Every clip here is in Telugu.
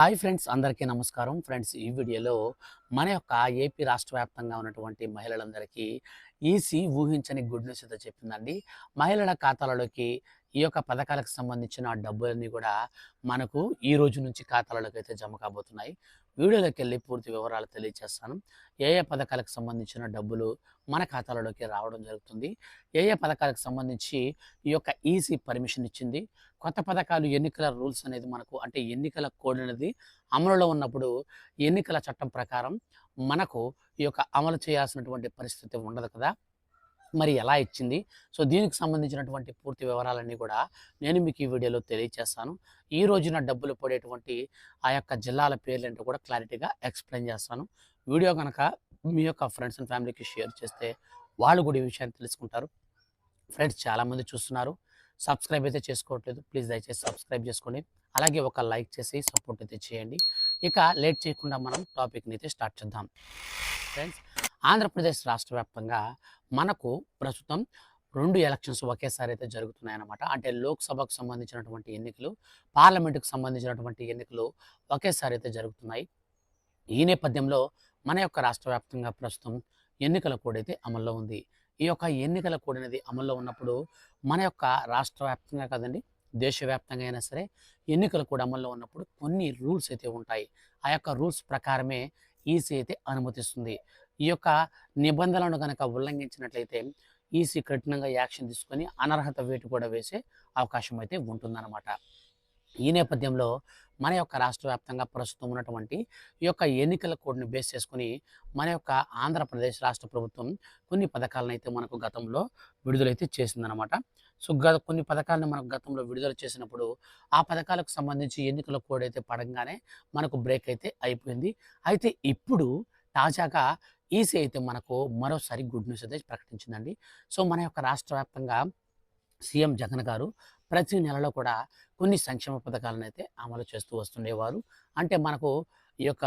హాయ్ ఫ్రెండ్స్ అందరికీ నమస్కారం. ఫ్రెండ్స్ ఈ వీడియోలో మన యొక్క ఏపీ రాష్ట్ర వ్యాప్తంగా ఉన్నటువంటి మహిళలందరికీ ఈసీ ఊహించని గుడ్ న్యూస్ అయితే చెప్పిందండి. మహిళల ఖాతాలలోకి ఈ యొక్క పథకాలకు సంబంధించిన డబ్బులన్నీ కూడా మనకు ఈ రోజు నుంచి ఖాతాలలోకి అయితే జమ కాబోతున్నాయి. వీడియోలోకి వెళ్ళి పూర్తి వివరాలు తెలియజేస్తాను ఏ ఏ పథకాలకు సంబంధించిన డబ్బులు మన ఖాతాలలోకి రావడం జరుగుతుంది. ఏ ఏ పథకాలకు సంబంధించి ఈ యొక్క ఈసీ పర్మిషన్ ఇచ్చింది. కొత్త పథకాలు ఎన్నికల రూల్స్ అనేది మనకు అంటే ఎన్నికల కోడ్ అనేది అమలులో ఉన్నప్పుడు ఎన్నికల చట్టం ప్రకారం మనకు ఈ యొక్క అమలు చేయాల్సినటువంటి పరిస్థితి ఉండదు కదా. మరి ఎలా ఇచ్చింది? సో దీనికి సంబంధించినటువంటి పూర్తి వివరాలన్నీ కూడా నేను మీకు ఈ వీడియోలో తెలియజేస్తాను ఈ రోజున డబ్బులు పడేటువంటి ఆ యొక్క జిల్లాల పేర్లేంటో కూడా క్లారిటీగా ఎక్స్ప్లెయిన్ చేస్తాను. వీడియో కనుక మీ యొక్క ఫ్రెండ్స్ అండ్ ఫ్యామిలీకి షేర్ చేస్తే వాళ్ళు కూడా ఈ విషయాన్ని తెలుసుకుంటారు. ఫ్రెండ్స్ చాలామంది చూస్తున్నారు. సబ్స్క్రైబ్ అయితే చేసుకోవట్లేదు. ప్లీజ్ దయచేసి సబ్స్క్రైబ్ చేసుకోండి. అలాగే ఒక లైక్ చేసి సపోర్ట్ అయితే చేయండి. ఇక లేట్ చేయకుండా మనం టాపిక్ని అయితే స్టార్ట్ చేద్దాం. ఫ్రెండ్స్ ఆంధ్రప్రదేశ్ రాష్ట్ర వ్యాప్తంగా మనకు ప్రస్తుతం రెండు ఎలక్షన్స్ ఒకేసారి అయితే జరుగుతున్నాయన్నమాట. అంటే లోక్సభకు సంబంధించినటువంటి ఎన్నికలు పార్లమెంటుకు సంబంధించినటువంటి ఎన్నికలు ఒకేసారి అయితే జరుగుతున్నాయి. ఈ నేపథ్యంలో మన యొక్క రాష్ట్ర వ్యాప్తంగా ప్రస్తుతం ఎన్నికల కోడ్ అయితే అమల్లో ఉంది. ఈ యొక్క ఎన్నికల కోడ్ అనేది అమల్లో ఉన్నప్పుడు మన యొక్క రాష్ట్ర వ్యాప్తంగా కదండి దేశవ్యాప్తంగా అయినా సరే ఎన్నికలు కూడా అమల్లో ఉన్నప్పుడు కొన్ని రూల్స్ అయితే ఉంటాయి. ఆ యొక్క రూల్స్ ప్రకారమే ఈసీ అయితే అనుమతిస్తుంది. ఈ యొక్క నిబంధనలను కనుక ఉల్లంఘించినట్లయితే ఈసీ కఠినంగా యాక్షన్ తీసుకొని అనర్హత వేటు కూడా వేసే అవకాశం అయితే ఉంటుందన్నమాట. ఈ నేపథ్యంలో మన యొక్క రాష్ట్ర వ్యాప్తంగా ప్రస్తుతం ఉన్నటువంటి ఈ యొక్క ఎన్నికల కోడ్ని బేస్ చేసుకుని మన యొక్క ఆంధ్రప్రదేశ్ రాష్ట్ర ప్రభుత్వం కొన్ని పథకాలను అయితే మనకు గతంలో విడుదలైతే చేసిందనమాట సో గత కొన్ని పథకాలను మనకు గతంలో విడుదల చేసినప్పుడు ఆ పథకాలకు సంబంధించి ఎన్నికల కోడ్ అయితే పడంగానే మనకు బ్రేక్ అయితే అయిపోయింది. అయితే ఇప్పుడు తాజాగా ఈసీ అయితే మనకు మరోసారి గుడ్ న్యూస్ అయితే ప్రకటించిందండి. సో మన యొక్క రాష్ట్ర వ్యాప్తంగా సీఎం జగన్ గారు ప్రతి నెలలో కూడా కొన్ని సంక్షేమ పథకాలను అయితే అమలు చేస్తూ వస్తుండేవారు. అంటే మనకు ఈ యొక్క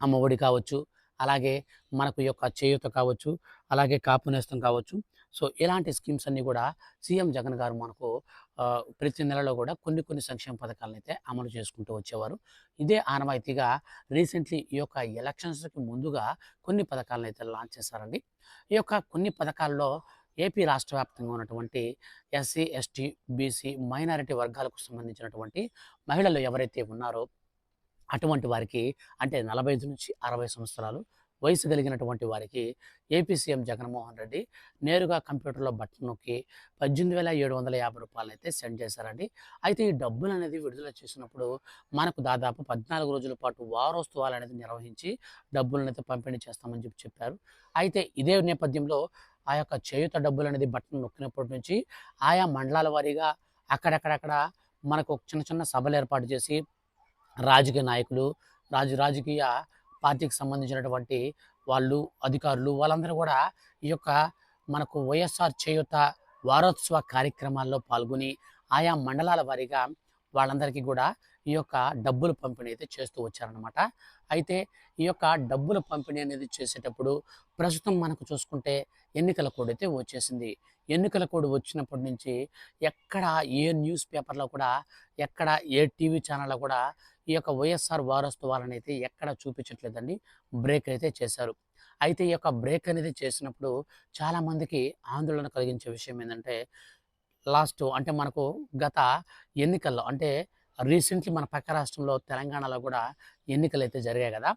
అమ్మఒడి కావచ్చు అలాగే మనకు ఈ యొక్క చేయూత కావచ్చు అలాగే కాపు నేస్తం కావచ్చు. సో ఇలాంటి స్కీమ్స్ అన్నీ కూడా సీఎం జగన్ గారు మనకు ప్రతి నెలలో కూడా కొన్ని కొన్ని సంక్షేమ పథకాలను అయితే అమలు చేసుకుంటూ వచ్చేవారు. ఇదే ఆనవాయితీగా రీసెంట్లీ ఈ యొక్క ఎలక్షన్స్కి ముందుగా కొన్ని పథకాలను అయితే లాంచ్ చేశారండి. ఈ యొక్క కొన్ని పథకాల్లో ఏపీ రాష్ట్ర వ్యాప్తంగా ఉన్నటువంటి ఎస్సీ ఎస్టీ బీసీ మైనారిటీ వర్గాలకు సంబంధించినటువంటి మహిళలు ఎవరైతే ఉన్నారో అటువంటి వారికి అంటే నలభై ఐదు నుంచి అరవై సంవత్సరాలు వయసు కలిగినటువంటి వారికి ఏపీ సీఎం జగన్మోహన్ రెడ్డి నేరుగా కంప్యూటర్లో బటన్ నొక్కి పద్దెనిమిది వేల ఏడు వందల యాభై రూపాయలు అయితే సెండ్ చేశారండి. అయితే ఈ డబ్బులు అనేది విడుదల చేసినప్పుడు మనకు దాదాపు పద్నాలుగు రోజుల పాటు వారోత్సవాలు అనేది నిర్వహించి డబ్బులను అయితే పంపిణీ చేస్తామని చెప్పి చెప్పారు. అయితే ఇదే నేపథ్యంలో ఆ యొక్క చేయుత డబ్బులు అనేది బట్టను నొక్కినప్పటి నుంచి ఆయా మండలాల వారీగా అక్కడక్కడక్కడ మనకు చిన్న చిన్న సభలు ఏర్పాటు చేసి రాజకీయ నాయకులు రాజు రాజకీయ పార్టీకి సంబంధించినటువంటి వాళ్ళు అధికారులు వాళ్ళందరూ కూడా ఈ యొక్క మనకు వైఎస్ఆర్ చేయుత వారోత్సవ కార్యక్రమాల్లో పాల్గొని ఆయా మండలాల వారీగా వాళ్ళందరికీ కూడా ఈ యొక్క డబ్బులు పంపిణీ అయితే చేస్తూ వచ్చారనమాట అయితే ఈ యొక్క డబ్బుల పంపిణీ అనేది చేసేటప్పుడు ప్రస్తుతం మనకు చూసుకుంటే ఎన్నికల కోడ్ అయితే వచ్చేసింది. ఎన్నికల కోడ్ వచ్చినప్పటి నుంచి ఎక్కడ ఏ న్యూస్ పేపర్లో కూడా ఎక్కడ ఏ టీవీ ఛానల్లో కూడా ఈ యొక్క వైఎస్ఆర్ వారోత్సవాలను అయితే ఎక్కడ చూపించట్లేదండి. బ్రేక్ అయితే చేశారు. అయితే ఈ యొక్క బ్రేక్ అనేది చేసినప్పుడు చాలామందికి ఆందోళన కలిగించే విషయం ఏంటంటే లాస్ట్ అంటే మనకు గత ఎన్నికల్లో అంటే రీసెంట్లీ మన పక్క రాష్ట్రంలో తెలంగాణలో కూడా ఎన్నికలు అయితే జరిగాయి కదా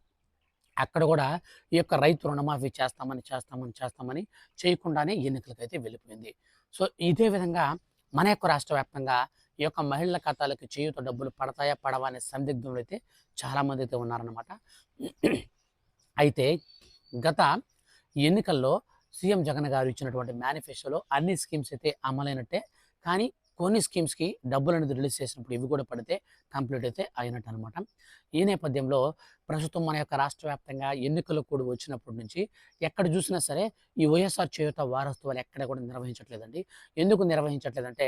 అక్కడ కూడా ఈ యొక్క రైతు రుణమాఫీ చేస్తామని చేస్తామని చేస్తామని చేయకుండానే ఎన్నికలకు అయితే వెళ్ళిపోయింది. సో ఇదే విధంగా మన యొక్క రాష్ట్ర వ్యాప్తంగా ఈ యొక్క మహిళల ఖాతాలకు చేయూత డబ్బులు పడతాయా పడవా అనే సందిగ్ధంలో అయితే చాలామంది అయితే ఉన్నారన్నమాట. అయితే గత ఎన్నికల్లో సీఎం జగన్ గారు ఇచ్చినటువంటి మేనిఫెస్టోలో అన్ని స్కీమ్స్ అయితే అమలైనట్టే కానీ కొన్ని స్కీమ్స్కి డబ్బులు అనేది రిలీజ్ చేసినప్పుడు ఇవి కూడా పడితే కంప్లీట్ అయితే అయినట్టు అనమాట ఈ నేపథ్యంలో ప్రస్తుతం మన యొక్క రాష్ట్ర వ్యాప్తంగా ఎన్నికలు కూడా వచ్చినప్పటి నుంచి ఎక్కడ చూసినా సరే ఈ వైఎస్ఆర్ చేయుత వారోత్సవాలు ఎక్కడ కూడా నిర్వహించట్లేదండి. ఎందుకు నిర్వహించట్లేదంటే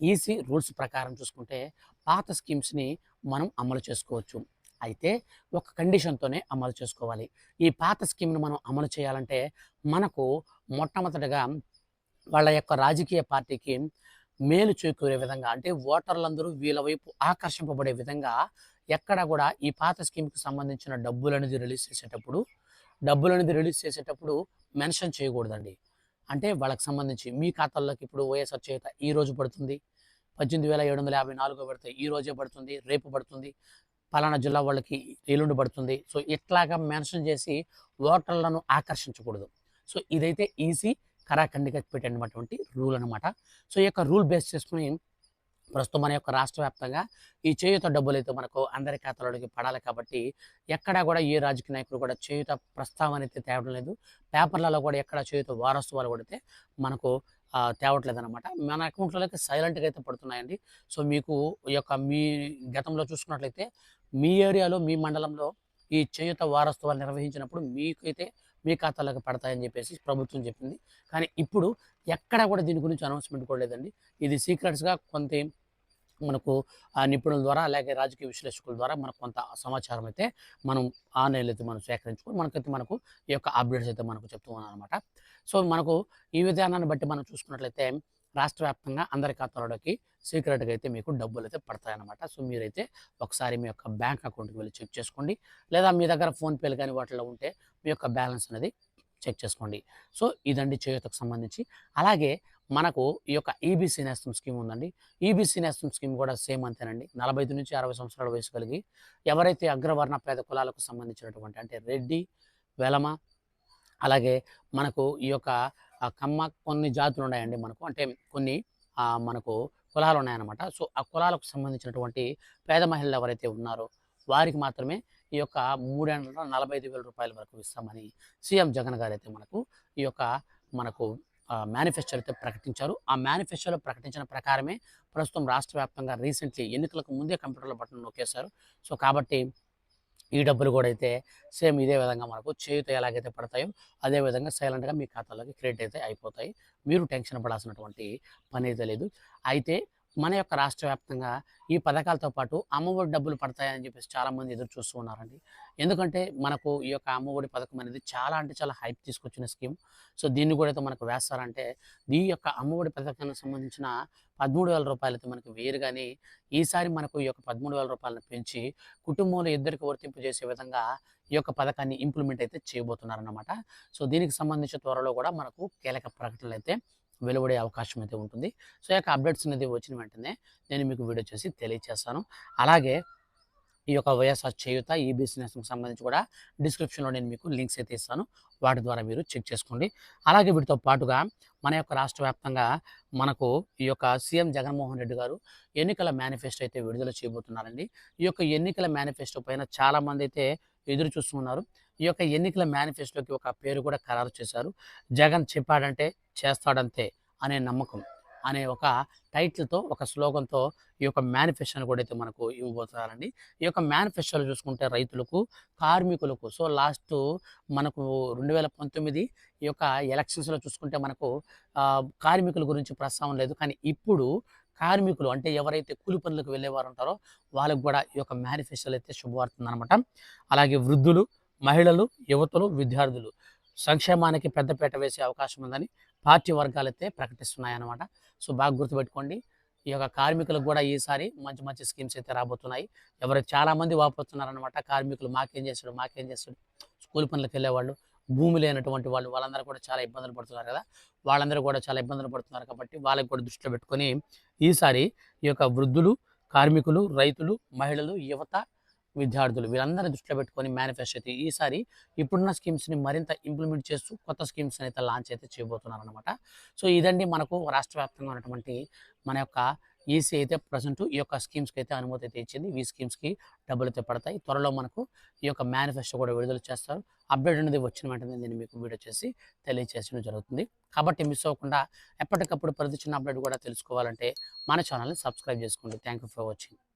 ఈసీ రూల్స్ ప్రకారం చూసుకుంటే పాత స్కీమ్స్ని మనం అమలు చేసుకోవచ్చు. అయితే ఒక కండిషన్తోనే అమలు చేసుకోవాలి. ఈ పాత స్కీమ్ను మనం అమలు చేయాలంటే మనకు మొట్టమొదటిగా వాళ్ళ యొక్క రాజకీయ పార్టీకి మేలు చేకూరే విధంగా అంటే ఓటర్లందరూ వీళ్ళ వైపు ఆకర్షింపబడే విధంగా ఎక్కడ కూడా ఈ పాత స్కీమ్కి సంబంధించిన డబ్బులు అనేది రిలీజ్ చేసేటప్పుడు డబ్బులు అనేది రిలీజ్ చేసేటప్పుడు మెన్షన్ చేయకూడదండి. అంటే వాళ్ళకి సంబంధించి మీ ఖాతాల్లోకి ఇప్పుడు వైఎస్ఆర్ చేత ఈ రోజు పడుతుంది పద్దెనిమిది వేల ఏడు వందల యాభై నాలుగో పడితే ఈ రోజే పడుతుంది రేపు పడుతుంది పలానా జిల్లా వాళ్ళకి ఎల్లుండి పడుతుంది. సో ఇట్లాగా మెన్షన్ చేసి ఓటర్లను ఆకర్షించకూడదు. సో ఇదైతే ఈసీ కరాఖండిగా పెట్టినటువంటి రూల్ అనమాట సో ఈ యొక్క రూల్ బేస్ చేసుకుని ప్రస్తుతం మన యొక్క రాష్ట్ర వ్యాప్తంగా ఈ చేయుత డబ్బులు అయితే మనకు అందరి ఖాతాలోకి పడాలి కాబట్టి ఎక్కడా కూడా ఏ రాజకీయ నాయకులు కూడా చేయుత ప్రస్తావన అయితే తేవడం లేదు. పేపర్లలో కూడా ఎక్కడ చేయుత వారసత్వాలు కొడితే మనకు తేవట్లేదనమాట తేవట్లేదు అనమాట మన అకౌంట్లోకి సైలెంట్గా అయితే పడుతున్నాయండి. సో మీకు ఈ యొక్క మీ గతంలో చూసుకున్నట్లయితే మీ ఏరియాలో మీ మండలంలో ఈ చేయుత వారసత్వాలు నిర్వహించినప్పుడు మీకైతే మీ ఖాతాలోకి పడతాయని చెప్పేసి ప్రభుత్వం చెప్పింది. కానీ ఇప్పుడు ఎక్కడా కూడా దీని గురించి అనౌన్స్మెంట్ కూడా లేదండి. ఇది సీక్రెట్స్గా కొంత మనకు ఆ నిపుణుల ద్వారా అలాగే రాజకీయ విశ్లేషకుల ద్వారా మనకు కొంత సమాచారం అయితే మనం ఆన్లైన్లో అయితే మనం సేకరించుకొని మనకైతే మనకు ఈ యొక్క అప్డేట్స్ అయితే మనకు చెప్తూ ఉన్నాం అనమాట సో మనకు ఈ విధానాన్ని బట్టి మనం చూసుకున్నట్లయితే రాష్ట్ర వ్యాప్తంగా అందరి ఖాతాలోకి సీక్రెట్గా అయితే మీకు డబ్బులు అయితే పడతాయన్నమాట. సో మీరైతే ఒకసారి మీ యొక్క బ్యాంక్ అకౌంట్కి వెళ్ళి చెక్ చేసుకోండి. లేదా మీ దగ్గర ఫోన్పేలు కానీ వాటిలో ఉంటే మీ యొక్క బ్యాలెన్స్ అనేది చెక్ చేసుకోండి. సో ఇదండి చేయూతకు సంబంధించి. అలాగే మనకు ఈ యొక్క ఈబీసీ నేస్తం స్కీమ్ ఉందండి. ఈబీసీ నేస్తం స్కీమ్ కూడా సేమ్ అంతేనండి. నలభై ఐదు నుంచి అరవై సంవత్సరాల వయసు కలిగి ఎవరైతే అగ్రవర్ణ పేద కులాలకు సంబంధించినటువంటి అంటే రెడ్డి వెలమ అలాగే మనకు ఈ యొక్క ఆ, కమ్మ కొన్ని జాతులు ఉన్నాయండి మనకు. అంటే కొన్ని మనకు కులాలు ఉన్నాయన్నమాట. సో ఆ కులాలకు సంబంధించినటువంటి పేద మహిళలు ఎవరైతే ఉన్నారో వారికి మాత్రమే ఈ యొక్క మూడేళ్ళ నలభై ఐదు వేల రూపాయల వరకు ఇస్తామని సీఎం జగన్ గారు అయితే మనకు ఈ యొక్క మనకు మేనిఫెస్టో అయితే ప్రకటించారు. ఆ మేనిఫెస్టోలో ప్రకటించిన ప్రకారమే ప్రస్తుతం రాష్ట్ర వ్యాప్తంగా రీసెంట్లీ ఎన్నికలకు ముందే కంప్యూటర్లో బటన్ నొక్కేశారు. సో కాబట్టి ఈ డబ్బులు కూడా అయితే సేమ్ ఇదే విధంగా మనకు చేయుత ఎలాగైతే పడతాయో అదే విధంగా సైలెంట్గా మీ ఖాతాలోకి క్రెడిట్ అయితే అయిపోతాయి. మీరు టెన్షన్ పడాల్సినటువంటి పని అయితే లేదు. అయితే మన యొక్క రాష్ట్ర వ్యాప్తంగా ఈ పథకాలతో పాటు అమ్మఒడి డబ్బులు పడతాయని చెప్పేసి చాలామంది ఎదురు చూస్తూ ఉన్నారండి. ఎందుకంటే మనకు ఈ యొక్క అమ్మఒడి పథకం అనేది చాలా అంటే చాలా హైప్ తీసుకొచ్చిన స్కీమ్. సో దీన్ని కూడా అయితే మనకు వేస్తారంటే ఈ యొక్క అమ్మఒడి పథకానికి సంబంధించిన పదమూడు వేల రూపాయలు అయితే మనకు వేరు. కానీ ఈసారి మనకు ఈ యొక్క పదమూడు వేల రూపాయలను పెంచి కుటుంబంలో ఇద్దరికి వర్తింపజేసే విధంగా ఈ యొక్క పథకాన్ని ఇంప్లిమెంట్ అయితే చేయబోతున్నారన్నమాట. సో దీనికి సంబంధించి త్వరలో కూడా మనకు కీలక ప్రకటనలు అయితే వెలువడే అవకాశం అయితే ఉంటుంది. సో యొక్క అప్డేట్స్ అనేది వచ్చిన వెంటనే నేను మీకు వీడియో చేసి తెలియజేస్తాను అలాగే ఈ యొక్క వైఎస్ఆర్ చేయుత ఈ బిజినెస్కి సంబంధించి కూడా డిస్క్రిప్షన్లో నేను మీకు లింక్స్ అయితే ఇస్తాను. వాటి ద్వారా మీరు చెక్ చేసుకోండి. అలాగే వీటితో పాటుగా మన యొక్క రాష్ట్ర వ్యాప్తంగా మనకు ఈ యొక్క సీఎం జగన్మోహన్ రెడ్డి గారు ఎన్నికల మేనిఫెస్టో అయితే విడుదల చేయబోతున్నారండి. ఈ యొక్క ఎన్నికల మేనిఫెస్టో పైన చాలామంది అయితే ఎదురు చూస్తున్నారు ఈ యొక్క ఎన్నికల మేనిఫెస్టోకి ఒక పేరు కూడా ఖరారు చేశారు. జగన్ చెప్పాడంటే చేస్తాడంతే అనే నమ్మకం అనే ఒక టైటిల్తో ఒక స్లోగన్తో ఈ యొక్క మేనిఫెస్టోని కూడా అయితే మనకు ఇవ్వబోతున్నారండి. ఈ యొక్క మేనిఫెస్టోలో చూసుకుంటే రైతులకు కార్మికులకు సో లాస్ట్ మనకు రెండు వేల పంతొమ్మిది ఈ యొక్క ఎలక్షన్స్లో చూసుకుంటే మనకు కార్మికుల గురించి ప్రస్తావన లేదు. కానీ ఇప్పుడు కార్మికులు అంటే ఎవరైతే కూలి పనులకు వెళ్ళేవారు ఉంటారో వాళ్ళకు కూడా ఈ యొక్క మేనిఫెస్టోలు అయితే శుభవార్తుంది అనమాట అలాగే వృద్ధులు మహిళలు యువతులు విద్యార్థులు సంక్షేమానికి పెద్దపీట వేసే అవకాశం ఉందని పార్టీ వర్గాలు అయితే ప్రకటిస్తున్నాయన్నమాట. సో బాగా గుర్తుపెట్టుకోండి. ఈ యొక్క కార్మికులకు కూడా ఈసారి మంచి మంచి స్కీమ్స్ అయితే రాబోతున్నాయి. ఎవరు చాలా మంది వాపోతున్నారనమాట కార్మికులు మాకేం చేస్తాడు మాకేం చేస్తాడు. స్కూల్ పనులకు వెళ్ళేవాళ్ళు భూమి లేనటువంటి వాళ్ళు వాళ్ళందరూ కూడా చాలా ఇబ్బందులు పడుతున్నారు కదా. వాళ్ళందరూ కూడా చాలా ఇబ్బందులు పడుతున్నారు కాబట్టి వాళ్ళకి కూడా దృష్టిలో పెట్టుకొని ఈసారి ఈ యొక్క వృద్ధులు కార్మికులు రైతులు మహిళలు యువత విద్యార్థులు వీళ్ళందరినీ దృష్టిలో పెట్టుకొని మేనిఫెస్టో అయితే ఈసారి ఇప్పుడున్న స్కీమ్స్ని మరింత ఇంప్లిమెంట్ చేస్తూ కొత్త స్కీమ్స్ అయితే లాంచ్ అయితే చేయబోతున్నారు అనమాట సో ఇదండి మనకు రాష్ట్ర వ్యాప్తంగా ఉన్నటువంటి మన యొక్క ఈసీ అయితే ప్రజెంట్ ఈ యొక్క స్కీమ్స్కి అయితే అనుమతి అయితే ఇచ్చింది. ఈ స్కీమ్స్కి డబ్బులు అయితే పడతాయి. త్వరలో మనకు ఈ యొక్క మేనిఫెస్టో కూడా విడుదల చేస్తారు. అప్డేట్ అనేది వచ్చిన వెంటనే నేను మీకు వీడియో చేసి తెలియజేయడం జరుగుతుంది. కాబట్టి మిస్ అవ్వకుండా ఎప్పటికప్పుడు ప్రతి చిన్న అప్డేట్ కూడా తెలుసుకోవాలంటే మన ఛానల్ని సబ్స్క్రైబ్ చేసుకోండి. Thank you for watching